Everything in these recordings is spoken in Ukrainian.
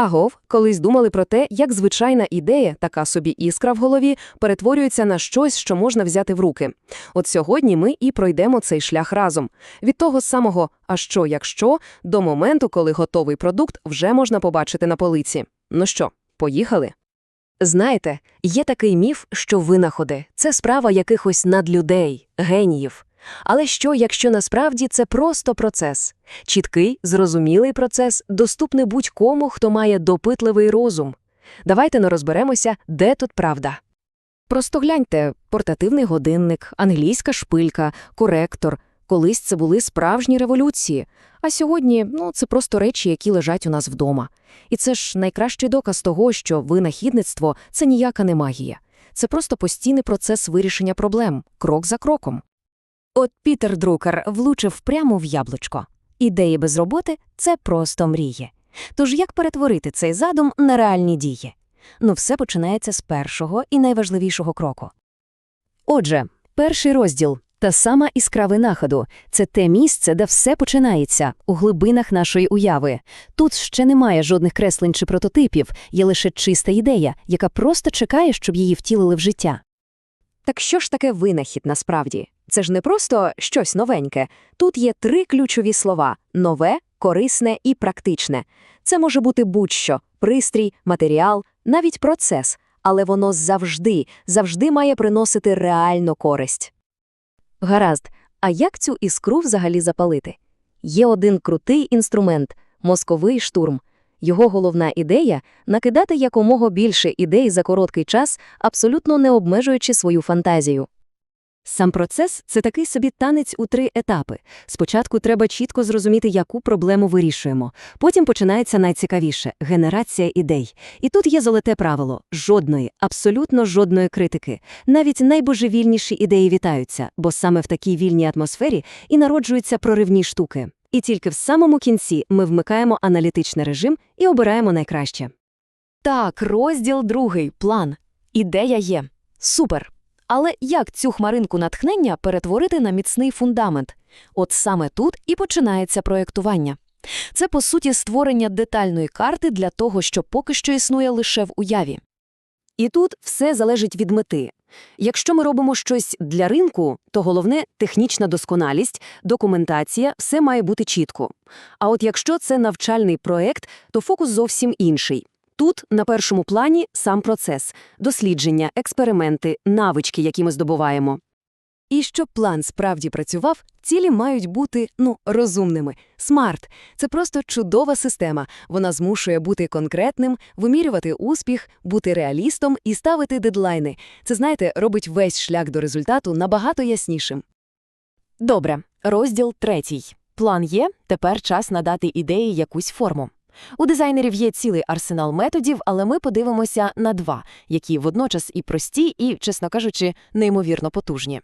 Агов, колись думали про те, як звичайна ідея, така собі іскра в голові, перетворюється на щось, що можна взяти в руки. От сьогодні ми і пройдемо цей шлях разом. Від того самого «а що, якщо» до моменту, коли готовий продукт вже можна побачити на полиці. Ну що, поїхали? Знаєте, є такий міф, що винаходи – це справа якихось надлюдей, геніїв. Але що, якщо насправді це просто процес? Чіткий, зрозумілий процес, доступний будь-кому, хто має допитливий розум. Давайте не розберемося, де тут правда. Просто гляньте – портативний годинник, англійська шпилька, коректор. Колись це були справжні революції. А сьогодні ну, це просто речі, які лежать у нас вдома. І це ж найкращий доказ того, що винахідництво – це ніяка не магія. Це просто постійний процес вирішення проблем, крок за кроком. От Пітер Друкер влучив прямо в яблучко. Ідеї без роботи – це просто мрії. Тож як перетворити цей задум на реальні дії? Ну, все починається з першого і найважливішого кроку. Отже, перший розділ – та сама іскра винаходу – це те місце, де все починається, у глибинах нашої уяви. Тут ще немає жодних креслень чи прототипів, є лише чиста ідея, яка просто чекає, щоб її втілили в життя. Так що ж таке винахід насправді? Це ж не просто щось новеньке. Тут є три ключові слова – нове, корисне і практичне. Це може бути будь-що – пристрій, матеріал, навіть процес, але воно завжди, завжди має приносити реальну користь. Гаразд, а як цю іскру взагалі запалити? Є один крутий інструмент – мозковий штурм. Його головна ідея – накидати якомога більше ідей за короткий час, абсолютно не обмежуючи свою фантазію. Сам процес – це такий собі танець у три етапи. Спочатку треба чітко зрозуміти, яку проблему вирішуємо. Потім починається найцікавіше – генерація ідей. І тут є золоте правило – жодної, абсолютно жодної критики. Навіть найбожевільніші ідеї вітаються, бо саме в такій вільній атмосфері і народжуються проривні штуки. І тільки в самому кінці ми вмикаємо аналітичний режим і обираємо найкраще. Так, розділ другий – план. Ідея є. Супер! Але як цю хмаринку натхнення перетворити на міцний фундамент? От саме тут і починається проєктування. Це, по суті, створення детальної карти для того, що поки що існує лише в уяві. І тут все залежить від мети. Якщо ми робимо щось для ринку, то головне – технічна досконалість, документація, все має бути чітко. А от якщо це навчальний проект, то фокус зовсім інший. Тут на першому плані сам процес – дослідження, експерименти, навички, які ми здобуваємо. І щоб план справді працював, цілі мають бути, ну, розумними. Смарт – це просто чудова система. Вона змушує бути конкретним, вимірювати успіх, бути реалістом і ставити дедлайни. Це, знаєте, робить весь шлях до результату набагато яснішим. Добре, розділ третій. План є, тепер час надати ідеї якусь форму. У дизайнерів є цілий арсенал методів, але ми подивимося на два, які водночас і прості, і, чесно кажучи, неймовірно потужні.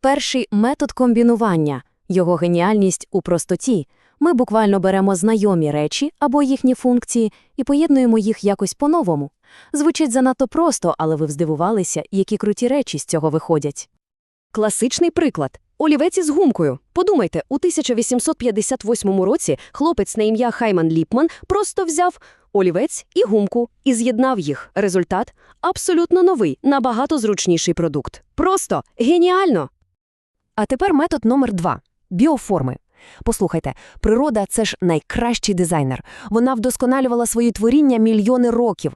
Перший метод комбінування, його геніальність у простоті. Ми буквально беремо знайомі речі або їхні функції і поєднуємо їх якось по-новому. Звучить занадто просто, але ви здивувалися, які круті речі з цього виходять. Класичний приклад. Олівець із гумкою. Подумайте, у 1858 році хлопець на ім'я Хайман Ліпман просто взяв олівець і гумку і з'єднав їх. Результат – абсолютно новий, набагато зручніший продукт. Просто геніально! А тепер метод номер два – біоформи. Послухайте, природа – це ж найкращий дизайнер. Вона вдосконалювала свої творіння мільйони років.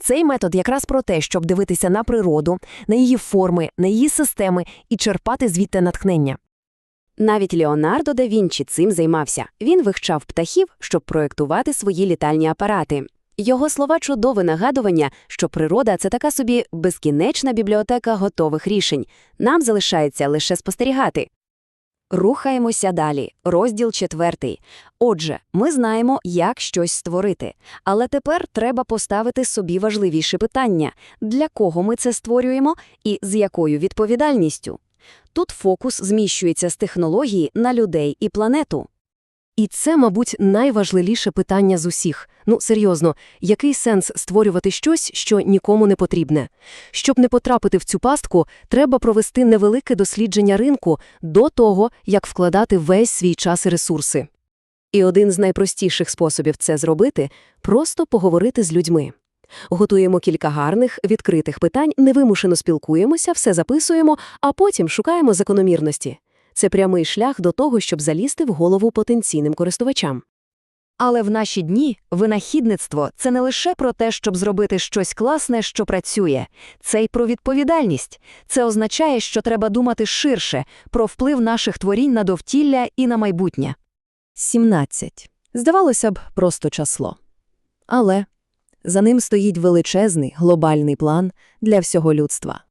Цей метод якраз про те, щоб дивитися на природу, на її форми, на її системи і черпати звідти натхнення. Навіть Леонардо да Вінчі цим займався. Він вивчав птахів, щоб проєктувати свої літальні апарати. Його слова чудове нагадування, що природа – це така собі безкінечна бібліотека готових рішень. Нам залишається лише спостерігати. Рухаємося далі. Розділ четвертий. Отже, ми знаємо, як щось створити. Але тепер треба поставити собі важливіше питання – для кого ми це створюємо і з якою відповідальністю. Тут фокус зміщується з технології на людей і планету. І це, мабуть, найважливіше питання з усіх. Ну, серйозно, який сенс створювати щось, що нікому не потрібне? Щоб не потрапити в цю пастку, треба провести невелике дослідження ринку до того, як вкладати весь свій час і ресурси. І один з найпростіших способів це зробити – просто поговорити з людьми. Готуємо кілька гарних, відкритих питань, невимушено спілкуємося, все записуємо, а потім шукаємо закономірності. Це прямий шлях до того, щоб залізти в голову потенційним користувачам. Але в наші дні винахідництво – це не лише про те, щоб зробити щось класне, що працює. Це й про відповідальність. Це означає, що треба думати ширше про вплив наших творінь на довтілля і на майбутнє. 17. Здавалося б, просто число. Але за ним стоїть величезний глобальний план для всього людства.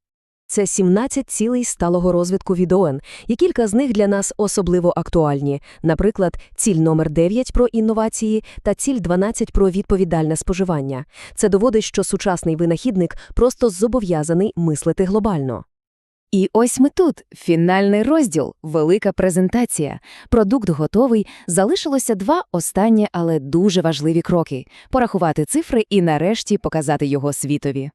Це 17 цілей сталого розвитку від ООН, і кілька з них для нас особливо актуальні. Наприклад, ціль номер 9 про інновації та ціль 12 про відповідальне споживання. Це доводить, що сучасний винахідник просто зобов'язаний мислити глобально. І ось ми тут, фінальний розділ, велика презентація. Продукт готовий, залишилося два останні, але дуже важливі кроки – порахувати цифри і нарешті показати його світові.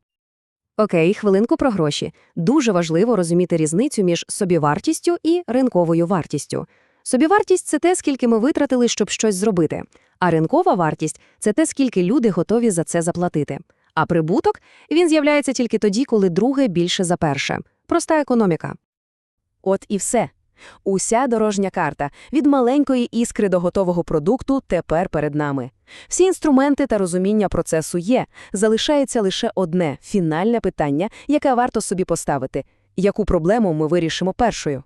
Окей, хвилинку про гроші. Дуже важливо розуміти різницю між собівартістю і ринковою вартістю. Собівартість – це те, скільки ми витратили, щоб щось зробити. А ринкова вартість – це те, скільки люди готові за це заплатити. А прибуток – він з'являється тільки тоді, коли друге більше за перше. Проста економіка. От і все. Уся дорожня карта від маленької іскри до готового продукту тепер перед нами. Всі інструменти та розуміння процесу є. Залишається лише одне фінальне питання, яке варто собі поставити: яку проблему ми вирішимо першою?